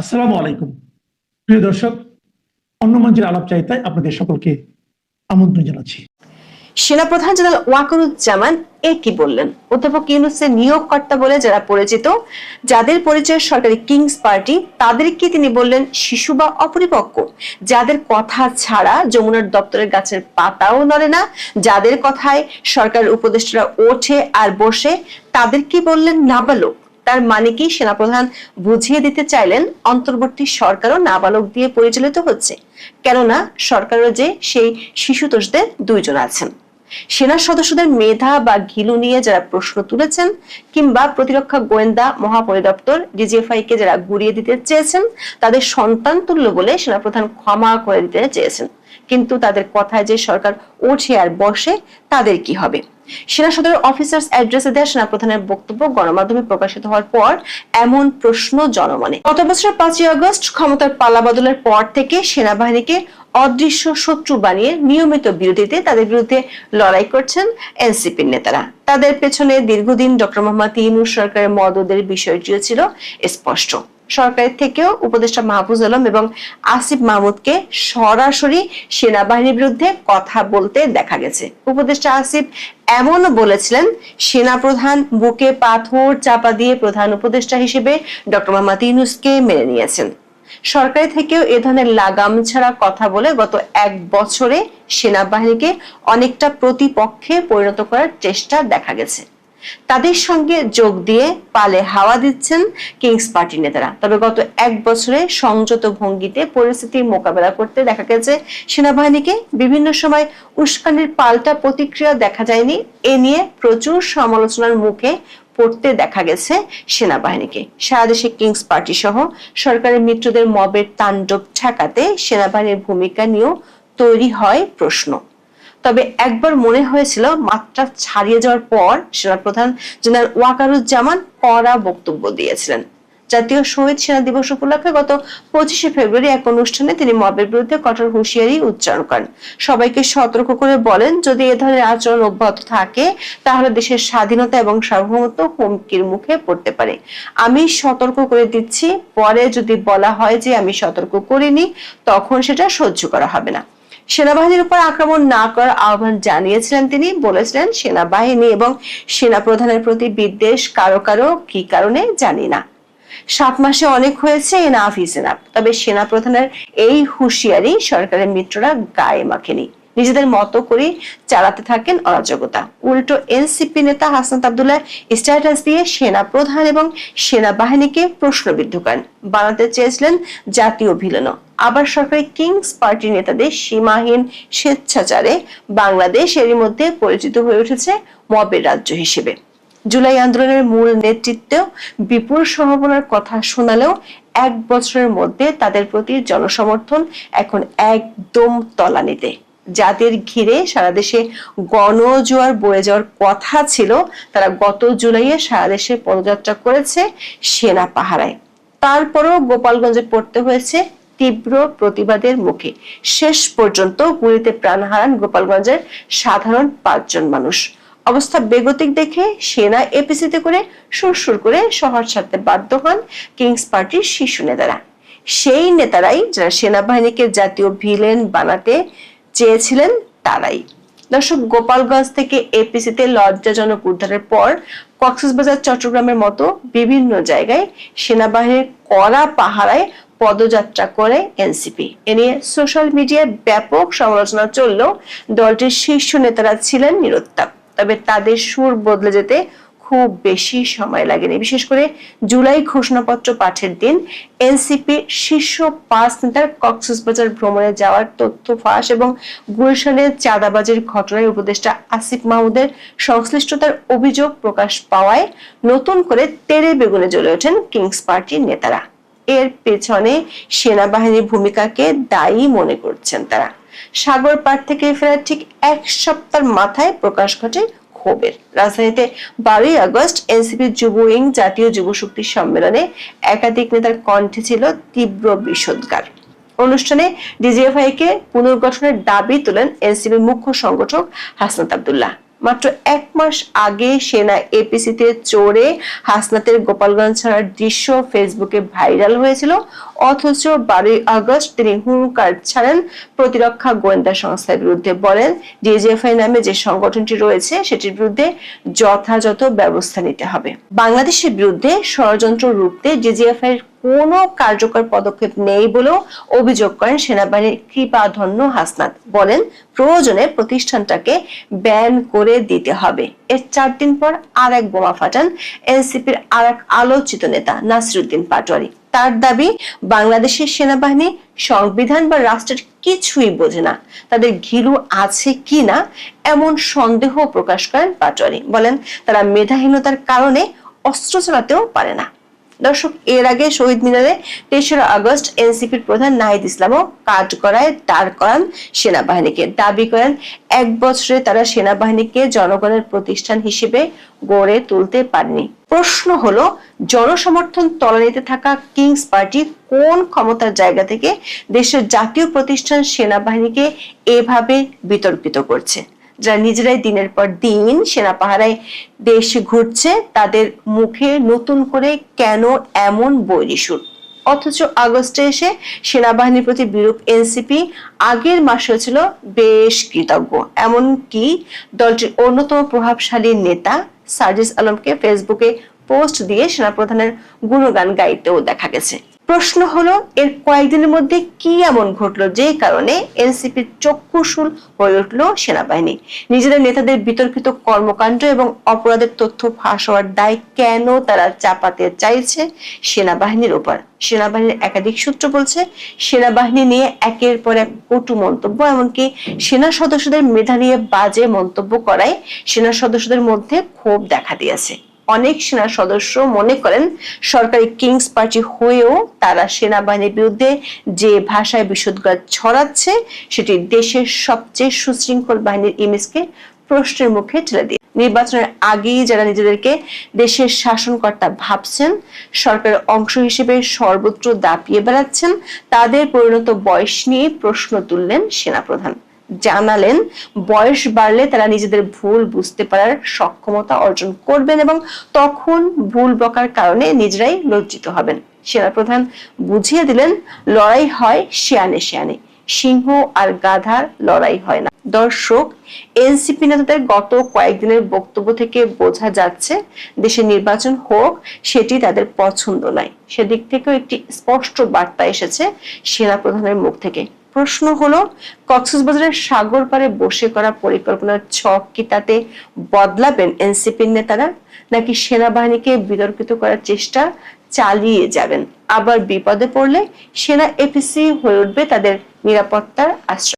আসসালামু আলাইকুম। প্রিয় দর্শক অন্য মঞ্চের আলাপ চাইতায় আপনাদের সকলকে আমন্ত্রণ জানাচ্ছি। সেনাপ্রধান জেনারেল ওয়াকারুজ্জামান এ কি বললেন? অধ্যাপক ইউনুসের নিয়োগকর্তা বলে যারা পরিচিত, যাদের পরিচয় সরকারি কিংস পার্টি তাদেরকে তিনি বললেন? শিশু বা অপরিপক্ক? যাদের কথা ছাড়া যমুনার দপ্তরের গাছের পাতাও নড়ে না, যাদের কথায় সরকারের উপদেষ্টারা ওঠে আর বসে তাদেরকে বললেন? নাবালক। তার মানে কি সেনাপ্রধান বুঝিয়ে দিতে চাইলেন অন্তর্বর্তী সরকারও নাবালক দিয়ে পরিচালিত হচ্ছে, কেননা সরকারও যে সেই শিশুতোষদের দুইজন আছেন। সেনা সদস্যদের মেধা বা ঘিলু নিয়ে যারা প্রশ্ন তুলেছেন, কিংবা প্রতিরক্ষা গোয়েন্দা মহাপরিদপ্তর ডিজিএফআই কে যারা গুড়িয়ে দিতে চেয়েছেন, তাদের সন্তান তুল্য বলে সেনাপ্রধান ক্ষমা করে দিতে চেয়েছেন। কিন্তু তাদের কথায় যে সরকার ওঠে আর বসে, তাদের কি হবে? সেনা সদরের অফিসার্স অ্যাড্রেসে দেওয়া সেনাপ্রধানের বক্তব্য গণমাধ্যমে প্রকাশিত হওয়ার পর এমন প্রশ্ন জনমনে। গত বছর পাঁচই আগস্ট ক্ষমতার পালা বদলের পর থেকে সেনাবাহিনীকে অদৃশ্য শত্রু বানিয়ে নিয়মিত বিরোধীতে তাদের বিরুদ্ধে লড়াই করছেন এনসিপির নেতারা। তাদের পেছনে দীর্ঘদিন ডক্টর মোহাম্মদ ইউনুস সরকারের মদদের বিষয়টিও ছিল স্পষ্ট। সরকারের থেকেও উপদেষ্টা মাহফুজ আলম এবং আসিফ মাহমুদকে সরাসরি সেনাবাহিনীর বিরুদ্ধে কথা বলতে দেখা গেছে। উপদেষ্টা আসিফ এমনও বলেছিলেন, সেনাপ্রধান বুকে পাথর চাপা দিয়ে প্রধান উপদেষ্টা হিসেবে ডক্টর মোহাম্মদ ইউনুসকে মেনে নিয়েছেন। সরকারি থেকেও এ ধরনের লাগাম ছাড়া কথা বলে গত এক বছরে সেনাবাহিনীকে অনেকটা প্রতিপক্ষে পরিণত করার চেষ্টা দেখা গেছে। তাদের সঙ্গে যোগ দিয়ে পালে হাওয়া দিচ্ছেন কিংস পার্টি নেতারা। তবে গত এক বছরে সংযত ভঙ্গিতে পরিস্থিতির মোকাবেলা করতে দেখা গেছে, সেনাবাহিনীকে বিভিন্ন সময় উস্কানির পাল্টা প্রতিক্রিয়া দেখা যায়নি। এ নিয়ে প্রচুর সমালোচনার মুখে পড়তে দেখা গেছে সেনাবাহিনীকে। সারা দেশে কিংস পার্টি সহ সরকারের মিত্রদের মবের তাণ্ডব ঠেকাতে সেনাবাহিনীর ভূমিকা নিয়েও তৈরি হয় প্রশ্ন। তবে একবার মনে হয়েছিল মাত্রা ছাড়িয়ে যাওয়ার পর সেনাপ্রধান জেনারেল ওয়াকারুজ্জামান কড়া বক্তব্য দিয়েছিলেন। জাতীয় শহীদ সেনা দিবস উপলক্ষে গত পঁচিশে ফেব্রুয়ারি এক অনুষ্ঠানে তিনি মবের বিরুদ্ধে কঠোর হুঁশিয়ারি উচ্চারণ করেন। সবাইকে সতর্ক করে বলেন, যদি এ ধরনের আচরণ অব্যাহত থাকে, তাহলে দেশের স্বাধীনতা এবং সার্বভৌমত্ব হুমকির মুখে পড়তে পারে। আমি সতর্ক করে দিচ্ছি, পরে যদি বলা হয় যে আমি সতর্ক করিনি, তখন সেটা সহ্য করা হবে না। সেনাবাহিনীর উপর আক্রমণ না করার আহ্বান জানিয়েছিলেন তিনি, বলেছিলেন সেনাবাহিনী এবং সেনা প্রধানের প্রতি বিদ্বেষ কারও কারও, কি কারণে জানি না। সাত মাসে অনেক হয়েছে এনাফ ইজ তবে সেনা প্রধানের এই হুঁশিয়ারি সরকারের মিত্ররা গায়ে মাখেনি। নিজেদের মতো করে চালাতে থাকেন অরাজকতা। উল্টো এনসিপি নেতা হাসনাত আবদুল্লাহ স্ট্যাটাস দিয়ে সেনা প্রধান এবং সেনাবাহিনীকে প্রশ্নবিদ্ধ করেন। বানাতে চেয়েছিলেন জাতীয় ভিলেন আবার সরকারি কিংস পার্টি নেতাদের সীমাহীন স্বেচ্ছাচারে বাংলাদেশ এরই মধ্যে পরিচিত হয়ে উঠেছে মবের রাজ্য হিসেবে। জুলাই আন্দোলনের মূল নেতৃত্বেও বিপুল সম্ভাবনার কথা শোনালেও এক বছরের মধ্যে তাদের প্রতি জনসমর্থন এখন একদম তলানিতে। যাদের ঘিরে সারা দেশে গণজোয়ার বয়ে যাওয়ার কথা ছিল, তারা গত জুলাইয়ে সারা দেশে পদযাত্রা করেছে সেনা পাহারায়। তারপরও গোপালগঞ্জে পড়তে হয়েছে তীব্র প্রতিবাদের মুখে। শেষ পর্যন্ত গুলিতে প্রাণ হারান গোপালগঞ্জের সাধারণ পাঁচজন মানুষ। অবস্থা বেগতিক দেখে সেনা এপিসিতে করে সুরসুর করে শহর ছাড়তে বাধ্য হন কিংস পার্টির শীর্ষ নেতারা। সেই নেতারাই যারা সেনাবাহিনীকে জাতীয় ভিলেন বানাতে চেয়েছিলেন, তারাই। দর্শক, গোপালগঞ্জ থেকে এপিসিতে লজ্জাজনক উদ্ধারের পর কক্সবাজার, চট্টগ্রামের মতো বিভিন্ন জায়গায় সেনাবাহিনীর কড়া পাহারায় পদযাত্রা করে এনসিপি। এ নিয়ে সোশ্যাল মিডিয়ায় ব্যাপক সমালোচনা চললেও দলটির শীর্ষ নেতারা ছিলেন নিরুত্তাপ। তবে তাদের সুর বদলে যেতে খুব বেশি সময় লাগেনি। বিশেষ করে জুলাই ঘোষণাপত্র পাঠের দিন এনসিপি শীর্ষ পাঁচ নেতার কক্সবাজার ভ্রমণে যাওয়ার তথ্য ফাঁস এবং গুলশানের চাঁদাবাজির ঘটনায় উপদেষ্টা আসিফ মাহমুদের সংশ্লিষ্টতার অভিযোগ প্রকাশ পাওয়ায় নতুন করে তেরে বেগুনে জ্বলে ওঠেন কিংস পার্টির নেতারা। এর পেছনে সেনাবাহিনীর ভূমিকাকে দায়ী মনে করছেন তারা। সাগর পার থেকে ফেরার ঠিক এক সপ্তাহ মাথায় প্রকাশ ঘটে ক্ষোভের। রাজধানীতে বারোই আগস্ট এনসিপি যুব উইং জাতীয় যুব শক্তি সম্মেলনে একাধিক নেতার কণ্ঠে ছিল তীব্র বিষোদ্গার অনুষ্ঠানে ডিজিএফআই কে পুনর্গঠনের দাবি তোলেন এনসিপির মুখ্য সংগঠক হাসনাত আবদুল্লাহ। মাত্র এক মাস আগে সেনা এপিসিতে চড়ে হাসনাতের গোপালগঞ্জ ছাড়ার দৃশ্য ফেসবুকে ভাইরাল হয়েছিল। অথচ বারোই আগস্ট তিনি হুঙ্কার ছাড়েন প্রতিরক্ষা গোয়েন্দা সংস্থার বিরুদ্ধে। বলেন ডিজিএফআই নামে যে সংগঠনটি রয়েছে, সেটির বিরুদ্ধে যথাযথ ব্যবস্থা নিতে হবে। বাংলাদেশের বিরুদ্ধে ষড়যন্ত্র রুখতে ডিজিএফআই কোনো কার্যকর পদক্ষেপ নেই বলেও অভিযোগ করেন সেনাবাহিনীর কৃপাধন্য হাসনাত। বলেন, প্রয়োজনে প্রতিষ্ঠানটাকে ব্যান করে দিতে হবে। এর চার দিন পর আর এক বোমা ফাটান এনসিপির আর এক আলোচিত নেতা নাসিরুদ্দিন পাটোয়ারি। তার দাবি, বাংলাদেশের সেনাবাহিনী সংবিধান বা রাষ্ট্রের কিছুই বোঝে না। তাদের ঘিলু আছে কি না এমন সন্দেহ প্রকাশ করেন পাটোয়ারি। বলেন, তারা মেধাহীনতার কারণে অস্ত্র চালাতেও পারে না। দর্শক, এর আগে শহীদ মিনারে তেসরা আগস্ট এনসিপির প্রধান নাহিদ ইসলামও কাজ করায় দাঁড় করান সেনাবাহিনীকে। দাবি করেন, এক বছরে তারা সেনাবাহিনীকে জনগণের প্রতিষ্ঠান হিসেবে গড়ে তুলতে পারেনি। প্রশ্ন হলো, জনসমর্থন তলানিতে থাকা কিংস পার্টি কোন ক্ষমতার জায়গা থেকে দেশের জাতীয় প্রতিষ্ঠান সেনাবাহিনীকে এভাবে বিতর্কিত করছে? যারা নিজেরাই দিনের পর দিন সেনা পাহারায় দেশ ঘুরছে, তাদের মুখে নতুন করে কেন এমন বৈরিসুর অথচ আগস্টে এসে সেনাবাহিনীর প্রতি বিরূপ এনসিপি আগের মাসে ছিল বেশ কৃতজ্ঞ। এমনকি দলটির অন্যতম প্রভাবশালী নেতা সার্জিস আলমকে ফেসবুকে পোস্ট দিয়ে সেনাপ্রধানের গুণগান গাইতেও দেখা গেছে। প্রশ্ন হলো, এর কয়েকদিনের মধ্যে কি এমন ঘটলো? যে কারণে এনসিপির চক্ষুশূল হয়ে উঠল সেনাবাহিনী। নিজেদের নেতাদের বিতর্কিত কর্মকাণ্ড এবং অপরাধের তথ্য ফাঁস হওয়ার দায় কেন তারা চাপাতে চাইছে সেনাবাহিনীর উপর? সেনাবাহিনীর একাধিক সূত্র বলছে, সেনাবাহিনী নিয়ে একের পর এক কটু মন্তব্য, এমনকি সেনা সদস্যদের মেধা নিয়ে বাজে মন্তব্য করায় সেনা সদস্যদের মধ্যে ক্ষোভ দেখা দিয়েছে। অনেক সেনা সদস্য মনে করেন সরকারি কিংস পার্টি হয়েও তারা সেনাবাহিনীর বিরুদ্ধে যে ভাষায় বিশুদ্ধার ছড়াচ্ছে সেটি দেশের সবচেয়ে সুশৃঙ্খল বাহিনীর ইমেজকে প্রশ্নের মুখে ঠেলে দিয়ে। নির্বাচনের আগেই যারা নিজেদেরকে দেশের শাসনকর্তা ভাবছেন, সরকারের অংশ হিসেবে সর্বত্র দাপিয়ে বেড়াচ্ছেন, তাদের পরিণত বয়স নিয়ে প্রশ্ন তুললেন সেনাপ্রধান। জানালেন, বয়স বাড়লে তারা নিজেদের ভুল বুঝতে পারার সক্ষমতা অর্জন করবেন এবং তখন ভুল বকার কারণে নিজেরাই লজ্জিত হবেন। সেনাপ্রধান বুঝিয়ে দিলেন, লড়াই হয় শিয়ানে শিয়ানে, সিংহ আর গাধার লড়াই হয় না। দর্শক, এনসিপি নেতাদের গত কয়েকদিনের বক্তব্য থেকে বোঝা যাচ্ছে, দেশে নির্বাচন হোক, সেটি তাদের পছন্দ নয়। সেদিক থেকেও একটি স্পষ্ট বার্তা এসেছে সেনাপ্রধানের মুখ থেকে। প্রশ্ন হলো, কক্সবাজারের সাগর পারে বসে করা পরিকল্পনার ছক কি তাতে বদলাবেন এনসিপির নেতারা? নাকি সেনাবাহিনীকে বিতর্কিত করার চেষ্টা চালিয়ে যাবেন? আবার বিপদে পড়লে সেনা এপিসি হয়ে উঠবে তাদের নিরাপত্তার আশ্রয়।